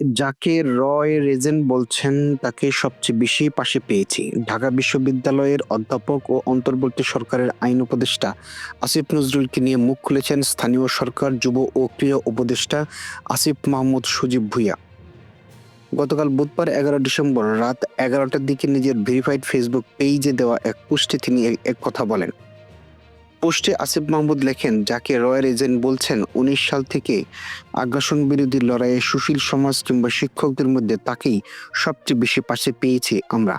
যাকে রয় রেজেন বলছেন, তাকে সবচেয়ে বেশি পাশে পেয়েছি। ঢাকা বিশ্ববিদ্যালয়ের অধ্যাপক ও অন্তর্বর্তী সরকারের আইন উপদেষ্টা আসিফ নজরুলকে নিয়ে মুখ খুলেছেন স্থানীয় সরকার, যুব ও ক্রীড়া উপদেষ্টা আসিফ মাহমুদ সুজিব ভুইয়া। গতকাল বুধবার এগারো ডিসেম্বর রাত এগারোটার দিকে নিজের ভেরিফাইড ফেসবুক পেজে দেওয়া এক পোস্টে তিনি এক কথা বলেন। পোস্টে আসিফ মাহমুদ লেখেন, যাকে রয়্যাল এজেন্ট বলছেন, উনিশ সাল থেকে আগ্রাসন বিরোধী লড়াইয়ে সুশীল সমাজ কিংবা শিক্ষকদের মধ্যে তাকেই সবচেয়ে বেশি পাশে পেয়েছি আমরা।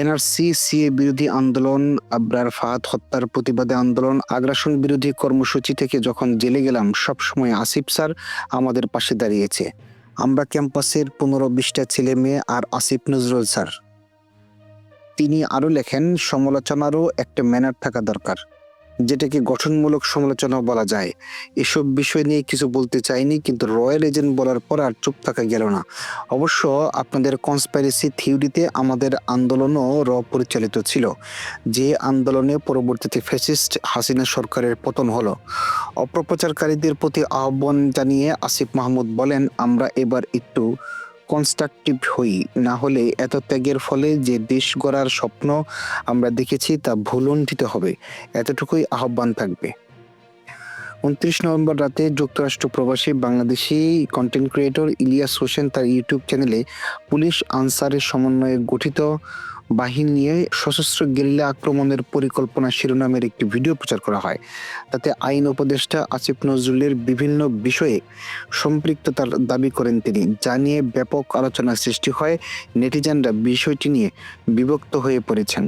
এনআরসি, সিএ বিরোধী আন্দোলন, আবরার ফাহাদ হত্যার প্রতিবাদে আন্দোলন, আগ্রাসন বিরোধী কর্মসূচি থেকে যখন জেলে গেলাম সব সময় আসিফ স্যার আমাদের পাশে দাঁড়িয়েছে। আমরা ক্যাম্পাসের পনেরো বিশটা ছেলে মেয়ে আর আসিফ নজরুল স্যার। তিনি আরও লেখেন, সমালোচনারও একটা ম্যানার থাকা দরকার। যেটাকে গঠনমূলক সমালোচনা বলা যায়। এসব বিষয় নিয়ে কিছু বলতে চাইনি, কিন্তু রয়্যাল এজেন্ট বলার পর আর চুপ থাকা গেল না। অবশ্য আপনাদের কনস্পাইরেসি থিওরিতে আমাদের আন্দোলনও র পরিচালিত ছিল, যে আন্দোলনে পরবর্তীতে ফ্যাসিস্ট হাসিনা সরকারের পতন হলো। অপপ্রচারকারীদের প্রতি আহ্বান জানিয়ে আসিফ মাহমুদ বলেন, আমরা এবার একটু কনস্ট্রাকটিভ হই, না হলে এত ত্যাগের ফলে যে দেশ গড়ার স্বপ্ন আমরা দেখেছি তা ভুলুণ্ঠিত হবে। এতটুকুই আহ্বান থাকবে। উনত্রিশ নভেম্বর রাতে যুক্তরাষ্ট্র প্রবাসী বাংলাদেশি কন্টেন্ট ক্রিয়েটর ইলিয়াস হোসেন তার ইউটিউব চ্যানেলে পুলিশ আনসারের সমন্বয়ে গঠিত বাহিনী নিয়ে সশস্ত্র গেরিলা আক্রমণের পরিকল্পনা শিরোনামের একটি ভিডিও প্রচার করা হয়। তাতে আইন উপদেষ্টা আসিফ নজরুলের বিভিন্ন বিষয়ে সম্পৃক্ততার দাবি করেন তিনি, যা নিয়ে ব্যাপক আলোচনা সৃষ্টি হয়। নেটিজেনরা বিষয়টি নিয়ে বিভক্ত হয়ে পড়েছেন।